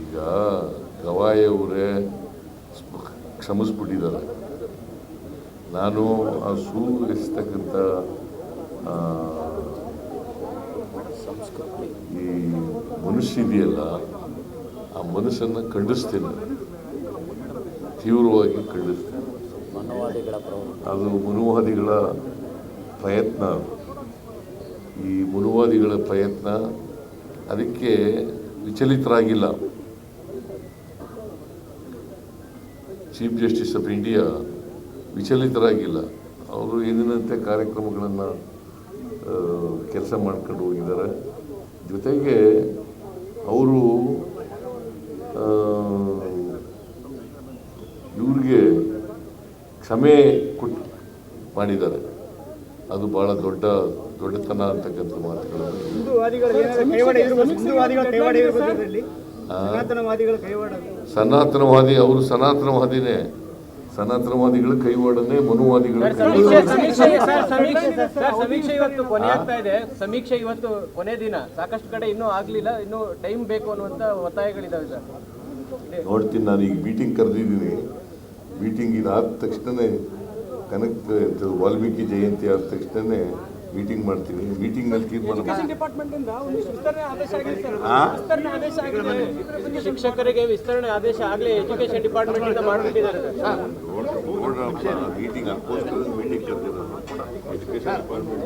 ಈಗ ಗವಾಯಿ ಅವರೇ ಕ್ಷಮಿಸ್ಬಿಟ್ಟಿದ್ದಾರೆ. ನಾನು ಆ ಸೂ ಎಸ್ತಕ್ಕಂಥ ಆ, ಈ ಮನುಷ್ಯ ಇದೆಯಲ್ಲ ಆ ಮನುಷ್ಯನ ಖಂಡಿಸ್ತೇನೆ. ತೀವ್ರವಾಗಿ ಖಂಡಿಸ್ತೇನೆ. ಅದು ಮನುವಾದಿಗಳ ಪ್ರಯತ್ನ. ಈ ಮನುವಾದಿಗಳ ಪ್ರಯತ್ನ ಅದಕ್ಕೆ ವಿಚಲಿತರಾಗಿಲ್ಲ. ಚೀಫ್ ಜಸ್ಟಿಸ್ ಆಫ್ ಇಂಡಿಯಾ ವಿಚಲಿತರಾಗಿಲ್ಲ. ಅವರು ಎಂದಿನಂತೆ ಕಾರ್ಯಕ್ರಮಗಳನ್ನು ಕೆಲಸ ಮಾಡ್ಕೊಂಡು ಹೋಗಿದ್ದಾರೆ. ಜೊತೆಗೆ ಅವರು ಇವ್ರಿಗೆ ಕ್ಷಮೆ ಕೊಟ್ಟು ಮಾಡಿದ್ದಾರೆ. ಅದು ಬಹಳ ದೊಡ್ಡ ದೊಡ್ಡತನ ಅಂತಕ್ಕಂಥ ಮಾತುಗಳು. ಸನಾತನವಾದಿ ಅವರು ಸನಾತನವಾದಿನೇ. ಸನಾತನವಾದಿಗಳು ಕೈವಾಡನೆ ಮನುವಾದಿಗಳು ಸಮೀಕ್ಷೆ ಇವತ್ತು ಕೊನೆ ಆಗ್ತಾ ಇದೆ. ಸಮೀಕ್ಷೆ ಇವತ್ತು ಕೊನೆ ದಿನ. ಸಾಕಷ್ಟು ಕಡೆ ಇನ್ನೂ ಆಗ್ಲಿಲ್ಲ. ಇನ್ನೂ ಟೈಮ್ ಬೇಕು ಅನ್ನುವಂತ ಒತ್ತಾಯಗಳಿದಾವೆ ಸರ್. ನೋಡ್ತೀನಿ ನಾನು ಈಗ ಮೀಟಿಂಗ್ ಕರೆದಿದ್ದೀನಿ. ಮೀಟಿಂಗ್ ಇದಾದ ತಕ್ಷಣನೇ ಕನಕ ವಾಲ್ಮೀಕಿ ಜಯಂತಿ ಆದ ತಕ್ಷಣನೇ ಮೀಟಿಂಗ್ ಮಾಡ್ತೀನಿ ಮೀಟಿಂಗ್ನಲ್ಲಿ ತೀರ್ಮಾನ ಮಾಡ್ತೀನಿ. ಆದೇಶ ಆಗಿದೆ ಸರ್. ಆ? ಆದೇಶ ಆಗಿದೆ. ಶಿಕ್ಷಕರಿಗೆ ವಿಸ್ತರಣೆ ಆದೇಶ ಆಗಲೇ ಎಜುಕೇಶನ್ ಡಿಪಾರ್ಟ್ಮೆಂಟ್ ಇಂದ ಮಾಡ್ಬಿಟ್ಟಿದ್ದಾರೆ. ಸರ್ ಮೀಟಿಂಗ್ ಅದಕ್ಕೋಸ್ಕರ ಮೀಟಿಂಗ್ ಕರೆದಿರೋದು ಎಜುಕೇಶನ್ ಡಿಪಾರ್ಟ್ಮೆಂಟ್